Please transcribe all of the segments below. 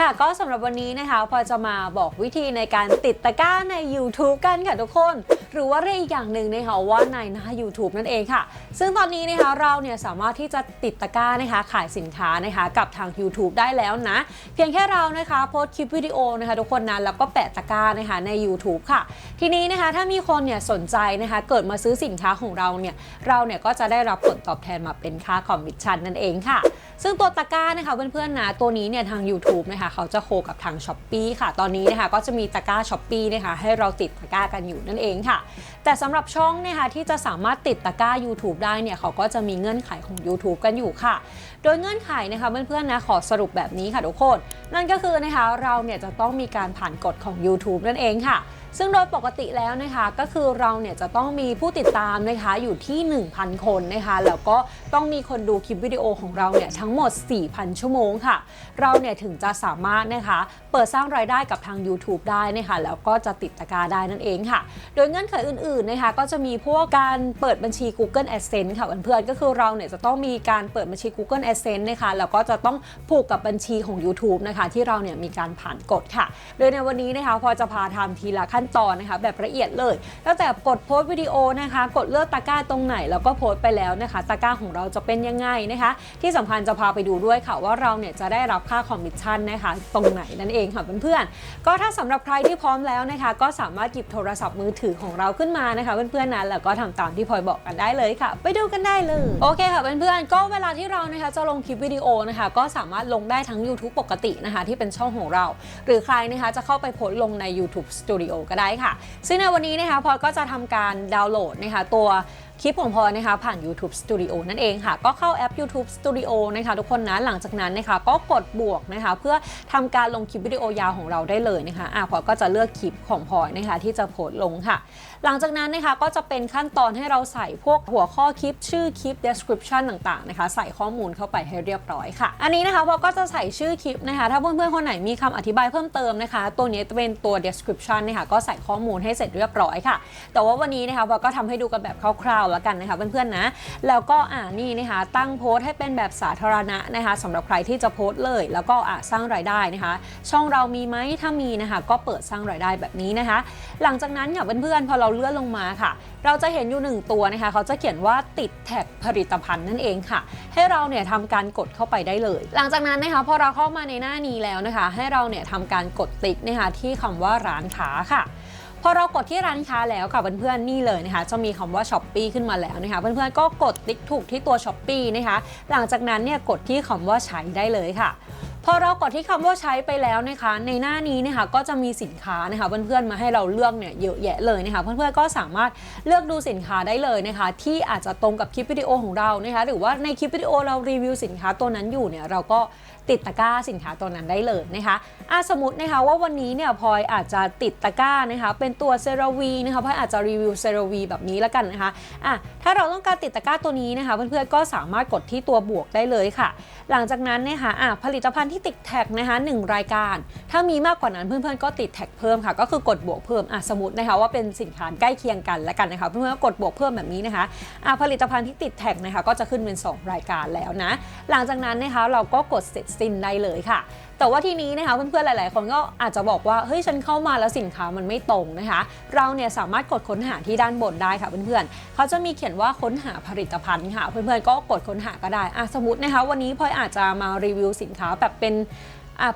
ค่ะก็สำหรับวันนี้นะคะ พอจะมาบอกวิธีในการติดตะกร้าใน YouTube กันค่ะทุกคน หรือว่าเรียกอีกอย่างหนึ่งนะคะว่าในหน้า YouTube นั่นเองค่ะ ซึ่งตอนนี้นะคะเราเนี่ยสามารถที่จะติดตะกร้านะคะขายสินค้านะคะกับทาง YouTube ได้แล้วนะ เพียงแค่เรานะคะโพสต์คลิปวิดีโอนะคะทุกคนนะแล้วก็แปะตะกร้านะคะใน YouTube ค่ะ ทีนี้นะคะถ้ามีคนเนี่ยสนใจนะคะเกิดมาซื้อสินค้าของเราเนี่ยเราเนี่ยก็จะได้รับผลตอบแทนมาเป็นค่าคอมมิชชั่นนั่นเองค่ะ ซึ่งตัวตะกร้านะคะเพื่อนๆนะตัวนี้เนี่ยทาง YouTube นะคะเขาจะโคกับทาง s h อ p e e ค่ะ ตอนนี้นะคะก็จะมีตะกร้า s h อ p e e นะคะให้เราติดตะกร้ากันอยู่นั่นเองค่ะ แต่สำหรับช่องนะคะที่จะสามารถติดตะกร้า YouTube ได้เนี่ยเขาก็จะมีเงื่อนไขของ YouTube กันอยู่ค่ะ โดยเงื่อนไขนะคะเพื่อนๆนะขอสรุปแบบนี้ค่ะทุกคน นั่นก็คือนะคะเราเนี่ยจะต้องมีการผ่านกฎของ YouTube นั่นเองค่ะ ซึ่งโดยปกติแล้วนะคะก็คือเราเนี่ยจะต้องมีผู้ติดตามนะคะอยู่ที่ 1,000 คนนะคะแล้วก็ต้องมีคนดูคลิปวิดีโอของเราเนี่ยทั้งหมด 4,000 ชั่วโมงค่ะ เราเนี่ยถึงจะสามารถนะคะเปิดสร้างรายได้กับทาง YouTube ได้นะคะแล้วก็จะติดตะกาได้นั่นเองค่ะ โดยเงื่อนไขอื่นๆนะคะก็จะมีพวกการเปิดบัญชี Google AdSense ค่ะเพื่อนๆก็คือเราเนี่ยจะต้องมีการเปิดบัญชี Google AdSense นะคะแล้วก็จะต้องผูกกับบัญชีของ YouTube นะคะที่เราเนี่ยมีการผ่านกฎค่ะ โดยในวันนี้นะคะพอจะพาทำทีละขั้นตอนนะคะ แบบละเอียดเลยตั้งแต่กดโพสต์วิดีโอนะคะ กดเลือกตะกร้าตรงไหนแล้วก็โพสต์ไปแล้วนะคะ ตะกร้าของเราจะเป็นยังไงนะคะ ที่สำคัญจะพาไปดูด้วยค่ะว่าเราเนี่ยจะได้รับค่าคอมมิชชั่นนะคะ ตรงไหนนั่นเองค่ะเพื่อนๆก็ถ้าสำหรับใครที่พร้อมแล้วนะคะ ก็สามารถหยิบโทรศัพท์มือถือของเราขึ้นมานะคะเพื่อนๆนะแล้วก็ทำตามที่พลอยบอกกันได้เลยค่ะ ไปดูกันได้เลยโอเคค่ะเพื่อนๆก็เวลาที่เรานะคะจะลงคลิปวิดีโอนะคะ ก็สามารถลงได้ทั้ง YouTube ปกตินะคะ ที่เป็นช่องของเรา หรือใครนะคะจะเข้าไปโพสต์ลงใน YouTube Studio ก็ได้ค่ะ ซึ่งในวันนี้นะคะพลอยก็จะทำการดาวน์โหลดนะคะตัว คลิปของพลอยนะคะผ่าน YouTube Studio นั่นเองค่ะ ก็เข้าแอป YouTube Studio นะคะทุกคนนะหลังจากนั้นนะคะก็กดบวกนะคะเพื่อทำการลงคลิปวิดีโอยาวของเราได้เลยนะคะอะพลอยก็จะเลือกคลิปของพลอยนะคะที่จะโพสลงค่ะ หลังจากนั้นนะคะก็จะเป็นขั้นตอนให้เราใส่พวกหัวข้อคลิป ชื่อคลิป description ต่างๆนะคะใส่ข้อมูลเข้าไปให้เรียบร้อยค่ะ อันนี้นะคะพอก็จะใส่ชื่อคลิปนะคะ ถ้าเพื่อนๆคนไหนมีคำอธิบายเพิ่มเติมนะคะ ตัวนี้จะเป็นตัว description นะคะก็ใส่ข้อมูลให้เสร็จเรียบร้อยค่ะ แต่ว่าวันนี้นะคะพอก็ทำให้ดูกันแบบคร่าวล้วกันนะคะเพื่อนๆนะ แล้วก็อ่านี่นะคะตั้งโพสต์ให้เป็นแบบสาธารณะนะคะสำหรับใครที่จะโพสต์เลย แล้วก็อ่าสร้างรายได้นะคะ ช่องเรามีไหมถ้ามีนะคะ ก็เปิดสร้างรายได้แบบนี้นะคะ หลังจากนั้นค่ะเพื่อนๆพอเราเลื่อนลงมาค่ะ เราจะเห็นอยู่หนึ่งตัวนะคะ เขาจะเขียนว่าติดแท็กผลิตภัณฑ์นั่นเองค่ะ ให้เราเนี่ยทำการกดเข้าไปได้เลย หลังจากนั้นนะคะพอเราเข้ามาในหน้านี้แล้วนะคะ ให้เราเนี่ยทำการกดติ๊กนะคะที่คำว่าร้านค้าค่ะ พอเรากดที่ร้านค้าแล้วค่ะเพื่อนๆนี่เลยนะคะจะมีคำว่าช้อปปีขึ้นมาแล้วนะคะเพื่อนๆก็กดติ๊กถูกที่ตัวช้อปปีนะคะหลังจากนั้นเนี่ยกดที่คำว่าใช้ได้เลยค่ะพอเรากดที่คำว่าใช้ไปแล้วนะคะ ในหน้านี้นะคะก็จะมีสินค้านะคะเพื่อนๆมาให้เราเลือกเนี่ยเยอะแยะเลยนะคะ เพื่อนๆก็สามารถเลือกดูสินค้าได้เลยนะคะ ที่อาจจะตรงกับคลิปวิดีโอของเรานะคะ หรือว่าในคลิปวิดีโอเรารีวิวสินค้าตัวนั้นอยู่เนี่ยเราก็ ติดตะกร้าสินค้าตัวนั้นได้เลยนะคะอะสมมตินะคะว่าวันนี้เนี่ยพลอยอาจจะติดตะกร้านะคะเป็นตัวเซราวีนะคะพลอยอาจจะรีวิวเซราวีแบบนี้แล้วกันนะคะอะถ้าเราต้องการติดตะกร้าตัวนี้นะคะเพื่อนๆก็สามารถกดที่ตัวบวกได้เลยค่ะ หลังจากนั้นนะคะอะผลิตภัณฑ์ที่ติดแท็กนะคะหนึ่งรายการ ถ้ามีมากกว่านั้นเพื่อนๆก็ติดแท็กเพิ่มค่ะ ก็คือกดบวกเพิ่มอะสมมตินะคะว่าเป็นสินค้าใกล้เคียงกันแล้วกันนะคะเพื่อนๆก็กดบวกเพิ่มแบบนี้นะคะอะผลิตภัณฑ์ที่ติดแท็กนะคะก็จะขึ้นเป็น 2 รายการแล้วนะ หลังจากนั้นนะคะเราก็กดเสร็จสิ้นได้เลยค่ะ แต่ว่าที่นี้นะคะเพื่อนๆหลาย ๆ คนก็อาจจะบอกว่าเฮ้ยฉันเข้ามาแล้วสินค้ามันไม่ตรงนะคะ เราเนี่ยสามารถกดค้นหาที่ด้านบนได้ค่ะเพื่อนๆเขาจะมีเขียนว่าค้นหาผลิตภัณฑ์ค่ะ เพื่อนๆก็กดค้นหาก็ได้อะสมมตินะคะวันนี้พลอยอาจจะมารีวิวสินค้าแบบเป็น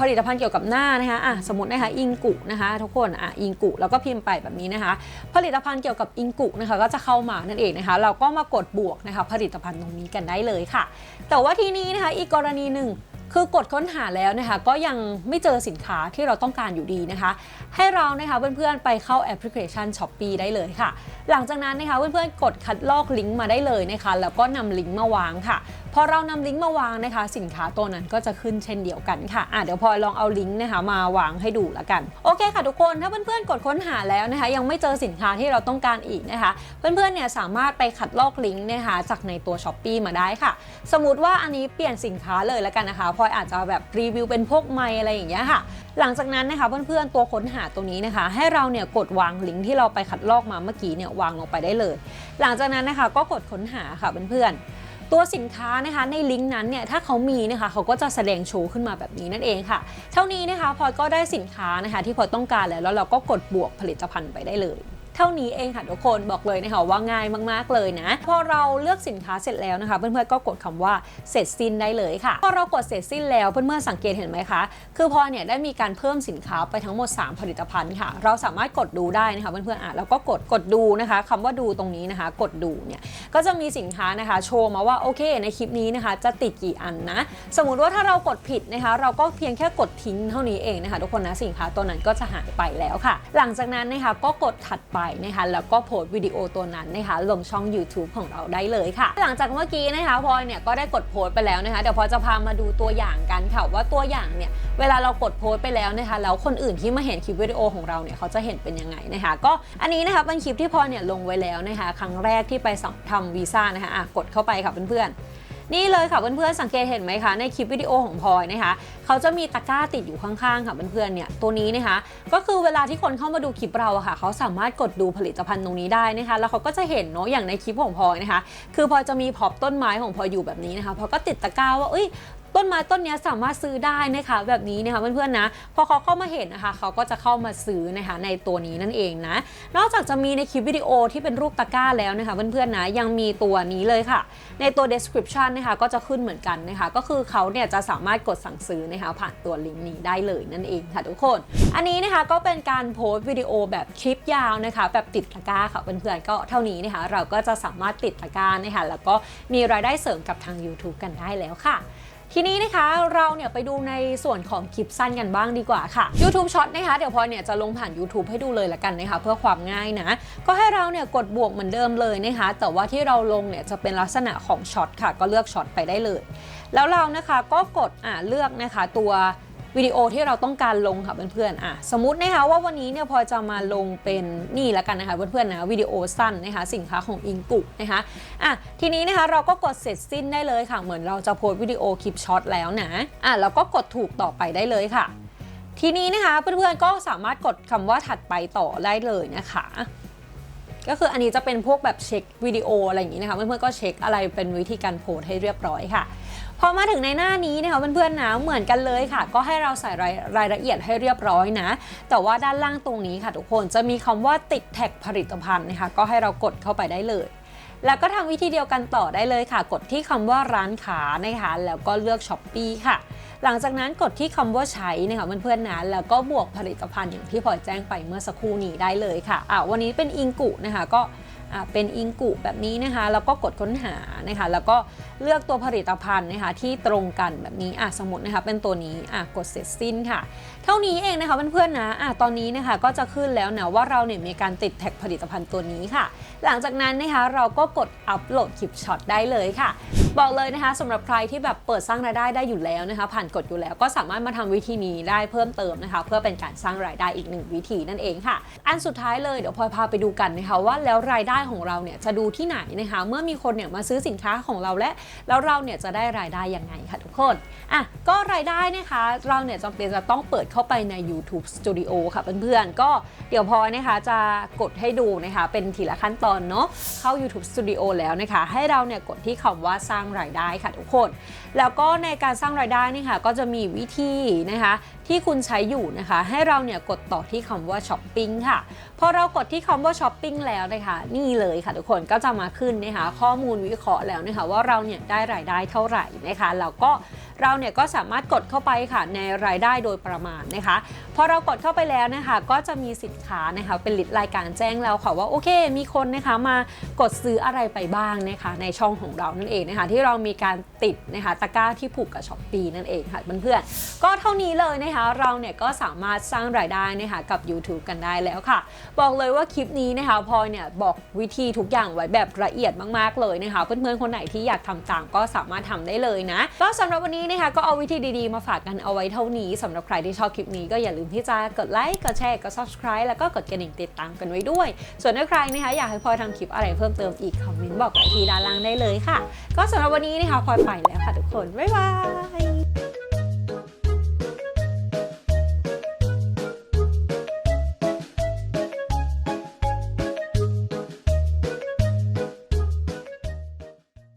ผลิตภัณฑ์เกี่ยวกับหน้านะคะะสมมตินะคะอิงกุนะคะทุกคนอะอิงกุแล้วก็พิมพ์ไปแบบนี้นะคะ ผลิตภัณฑ์เกี่ยวกับอิงกุนะคะก็จะเข้ามานั่นเองนะคะ เราก็มากดบวกนะคะผลิตภัณฑ์ตรงนี้กันได้เลยค่ะ แต่ว่าทีนี้นะคะอีกกรณีหนึ่ง คือกดค้นหาแล้วนะคะก็ยังไม่เจอสินค้าที่เราต้องการอยู่ดีนะคะ ให้เรานะคะเพื่อนๆไปเข้าแอปพลิเคชัน s h อ p e e ได้เลยค่ะ หลังจากนั้นนะคะเพื่อนๆกดคัดลอกลิงก์มาได้เลยนะคะแล้วก็นำลิงก์มาวางค่ะพอเรานำลิงก์มาวางนะคะ สินค้าตัวนั้นก็จะขึ้นเช่นเดียวกันค่ะอะเดี๋ยวพลอยลองเอาลิงก์นะคะมาวางให้ดูละกัน โอเคค่ะทุกคนถ้าเพื่อนๆกดค้นหาแล้วนะคะ ยังไม่เจอสินค้าที่เราต้องการอีกนะคะ เพื่อนๆเนี่ยสามารถไปคัดลอกลิงก์นะคะจากในตัว s h อ p e e มาได้ค่ะ สมมติว่าอันนี้เปลี่ยนสินค้าเลยละกันนะคะพลอยอาจจะแบบรีวิวเป็นพวกไมค์อะไรอย่างเงี้ยค่ะ หลังจากนั้นนะคะเพื่อนๆตัวค้นหาตัวนี้นะคะ ให้เราเนี่ยกดวางลิงก์ที่เราไปคัดลอกมาเมื่อกี้เนี่ยวางลงไปได้เลย หลังจากนั้นนะคะก็กดค้นหาค่ะเพื่อนๆ ตัวสินค้านะคะในลิงก์นั้นเนี่ยถ้าเขามีนะคะเขาก็จะแสดงโชว์ขึ้นมาแบบนี้นั่นเองค่ะ เท่านี้นะคะพลอยก็ได้สินค้านะคะที่พลอยต้องการแล้วแล้วเราก็กดบวกผลิตภัณฑ์ไปได้เลย ท่านี้เองค่ะทุกคนบอกเลยนะคะว่าง่ายมากๆเลยนะ พอเราเลือกสินค้าเสร็จแล้วนะคะ เพื่อนๆก็กดคำว่าเสร็จสิ้นได้เลยค่ะ พอเรากดเสร็จสิ้นแล้วเพื่อนๆสังเกตเห็นไหมคะ คือพอเนี่ยได้มีการเพิ่มสินค้าไปทั้งหมด 3 ผลิตภัณฑ์ค่ะ เราสามารถกดดูได้นะคะเพื่อนๆอะแล้วก็กดกดดูนะคะคำว่าดูตรงนี้นะคะ กดดูเนี่ยก็จะมีสินค้านะคะ โชว์มาว่าโอเคในคลิปนี้นะคะ จะติดกี่อันนะ สมมุติว่าถ้าเรากดผิดนะคะ เราก็เพียงแค่กดทิ้งเท่านี้เองนะคะ ทุกคนนะสินค้าตัวนั้นก็จะหายไปแล้วค่ะ หลังจากนั้นนะคะก็กดถัดไปนะคะแล้วก็โพสต์วิดีโอตัวนั้นนะคะลงช่อง YouTube ของเราได้เลยค่ะ หลังจากเมื่อกี้นะคะพลอยเนี่ยก็ได้กดโพสต์ไปแล้วนะคะเดี๋ยวพอจะพามาดูตัวอย่างกันค่ะว่าตัวอย่างเนี่ยเวลาเรากดโพสต์ไปแล้วนะคะแล้วคนอื่นที่มาเห็นคลิปวิดีโอของเราเนี่ยเขาจะเห็นเป็นยังไงนะคะก็อันนี้นะคะเป็นคลิปที่พลอยเนี่ยลงไว้แล้วนะคะครั้งแรกที่ไปทำวีซ่านะคะะกดเข้าไปค่ะเพื่อนๆ นี่เลยค่ะเพื่อนๆสังเกตเห็นไหมคะในคลิปวิดีโอของพลอยนะคะเขาจะมีตะกร้าติดอยู่ข้างๆค่ะเพื่อนๆเนี่ยตัวนี้นะคะ ก็คือเวลาที่คนเข้ามาดูคลิปเราอะค่ะเขาสามารถกดดูผลิตภัณฑ์ตรงนี้ได้นะคะ แล้วเขาก็จะเห็นเนาะอย่างในคลิปของพลอยนะคะ คือพลอยจะมีพอบต้นไม้ของพลอยอยู่แบบนี้นะคะพลอยก็ติดตะกร้าว่าเอ้ย ต้นไม้ต้นนี้สามารถซื้อได้นะคะแบบนี้นะคะเพื่อนๆนะพอเขาเข้ามาเห็นนะคะเขาก็จะเข้ามาซื้อนะคะในตัวนี้นั่นเองนะนอกจากจะมีในคลิปวิดีโอที่เป็นรูปตะกร้าแล้วนะคะเพื่อนๆนะยังมีตัวนี้เลยค่ะ ในตัว description นะคะก็จะขึ้นเหมือนกันนะคะก็คือเขาเนี่ยจะสามารถกดสั่งซื้อนะคะผ่านตัวลิงก์นี้ได้เลยนั่นเองค่ะทุกคน อันนี้นะคะก็เป็นการโพสต์วิดีโอแบบคลิปยาวนะคะแบบติดตะกร้าค่ะเพื่อนๆก็เท่านี้นะคะเราก็จะสามารถติดตะกร้านะคะแล้วก็มีรายได้เสริมกับทาง YouTube กันได้แล้วค่ะ ทีนี้นะคะเราเนี่ยไปดูในส่วนของคลิปสั้นกันบ้างดีกว่าค่ะ YouTube Short นะคะเดี๋ยวพอยเนี่ยจะลงผ่าน YouTube ให้ดูเลยละกันนะคะเพื่อความง่ายนะ ก็ให้เราเนี่ยกดบวกเหมือนเดิมเลยนะคะ แต่ว่าที่เราลงเนี่ยจะเป็นลักษณะของช็อตค่ะ ก็เลือกช็อตไปได้เลย แล้วเรานะคะก็กดอ่าเลือกนะคะตัว วิดีโอที่เราต้องการลงค่ะเพื่อนๆอะสมมตินะคะว่าวันนี้เนี่ยพอจะมาลงเป็นนี่ละกันนะคะเพื่อนๆนะวิดีโอสั้นนะคะสินค้าของอิงกุนะคะอะทีนี้นะคะเราก็กดเสร็จสิ้นได้เลยค่ะ เหมือนเราจะโพสต์วิดีโอคลิปช็อตแล้วนะอะแล้วก็กดถูกต่อไปได้เลยค่ะ ทีนี้นะคะเพื่อนๆก็สามารถกดคำว่าถัดไปต่อได้เลยนะคะ ก็คืออันนี้จะเป็นพวกแบบเช็ควิดีโออะไรอย่างนี้นะคะเพื่อนๆก็เช็คอะไรเป็นวิธีการโพสให้เรียบร้อยค่ะพอมาถึงในหน้านี้นะคะเพื่อนๆนะเหมือนกันเลยค่ะ ก็ให้เราใส่รายรายละเอียดให้เรียบร้อยนะ แต่ว่าด้านล่างตรงนี้ค่ะ ทุกคนจะมีคำว่าติดแท็กผลิตภัณฑ์นะคะก็ให้เรากดเข้าไปได้เลย แล้วก็ทำวิธีเดียวกันต่อได้เลยค่ะ กดที่คำว่าร้านค้านะคะแล้วก็เลือกช้อปปีค่ะ หลังจากนั้นกดที่คำว่าใช้นะคะเพื่อนๆนะแล้วก็บวกผลิตภัณฑ์อย่างที่พลอยแจ้งไปเมื่อสักครู่นี้ได้เลยค่ะอะวันนี้เป็นอิงกุนะคะก็อะเป็นอิงกุแบบนี้นะคะแล้วก็กดค้นหานะคะแล้วก็เลือกตัวผลิตภัณฑ์นะคะที่ตรงกันแบบนี้อะสมมตินะคะเป็นตัวนี้อะกดเสร็จสิ้นค่ะ เท่านี้เองนะคะเพื่อนๆนะอะตอนนี้นะคะก็จะขึ้นแล้วนะว่าเราเนี่ยมีการติดแท็กผลิตภัณฑ์ตัวนี้ค่ะ หลังจากนั้นนะคะเราก็กดอัปโหลดคลิปช็อตได้เลยค่ะบอกเลยนะคะสำหรับใครที่แบบเปิดสร้างรายได้ได้อยู่แล้วนะคะ ผ่านกดอยู่แล้วก็สามารถมาทำวิธีนี้ได้เพิ่มเติมนะคะ เพื่อเป็นการสร้างรายได้อีกหนึ่งวิธีนั่นเองค่ะ อันสุดท้ายเลยเดี๋ยวพลอยพาไปดูกันนะคะว่าแล้วรายได้ของเราเนี่ยจะดูที่ไหนนะคะ เมื่อมีคนเนี่ยมาซื้อสินค้าของเราและแล้วเราเนี่ยจะได้รายได้ยังไงค่ะทุกคนอะก็รายได้นะคะเราเนี่ยจำเป็นจะต้องเปิดเข้าไปใน YouTube Studio ค่ะเพื่อนๆก็เดี๋ยวพลอยนะคะจะกดให้ดูนะคะเป็นทีละขั้นตอนเนาะเข้า YouTube Studio แล้วนะคะ ให้เราเนี่ยกดที่คำว่าสร้างรายได้ค่ะทุกคน แล้วก็ในการสร้างรายได้นี่ค่ะก็จะมีวิธีนะคะ ที่คุณใช้อยู่นะคะ ให้เราเนี่ยกดต่อที่คำว่าช้อปปิ้งค่ะ พอเรากดที่คำว่าช้อปปิ้งแล้วนะคะนี่เลยค่ะทุกคนก็จะมาขึ้นนะคะข้อมูลวิเคราะห์แล้วนะคะว่าเราเนี่ยได้รายได้เท่าไหร่นะคะแล้วก็เราเนี่ยก็สามารถกดเข้าไปค่ะในรายได้โดยประมาณนะคะพอเรากดเข้าไปแล้วนะคะก็จะมีสินค้านะคะเป็นลิสต์รายการแจ้งเราค่ะว่าโอเค มีคนนะคะมากดซื้ออะไรไปบ้างนะคะในช่องของเรานั่นเองนะคะที่เรามีการติดนะคะตะกร้าที่ผูกกับช้อปปีนั่นเองค่ะเพื่อนๆก็เท่านี้เลยนะคะเราเนี่ยก็สามารถสร้างรายได้นะคะกับ YouTube กันได้แล้วค่ะ บอกเลยว่าคลิปนี้นะคะพลอยเนี่ยบอกวิธีทุกอย่างไว้แบบละเอียดมากๆเลยนะคะ เพื่อนๆคนไหนที่อยากทำตามก็สามารถทำได้เลยนะก็สำหรับวันนี้นะคะก็เอาวิธีดีๆมาฝากกันเอาไว้เท่านี้สำหรับใครที่ชอบคลิปนี้ก็อย่าลืมที่จะกดไลค์กดแชร์กด subscribe แล้วก็กดกระดิ่งติดตามกันไว้ด้วย ส่วนถ้าใครนะคะอยากให้พลอยทำคลิปอะไรเพิ่มเติมอีกคอมเมนต์บอกว้ที่ด้านล่างได้เลยค่ะ ก็สำหรับวันนี้นะคะพลอยไปแล้วค่ะทุกคน บ๊ายบาย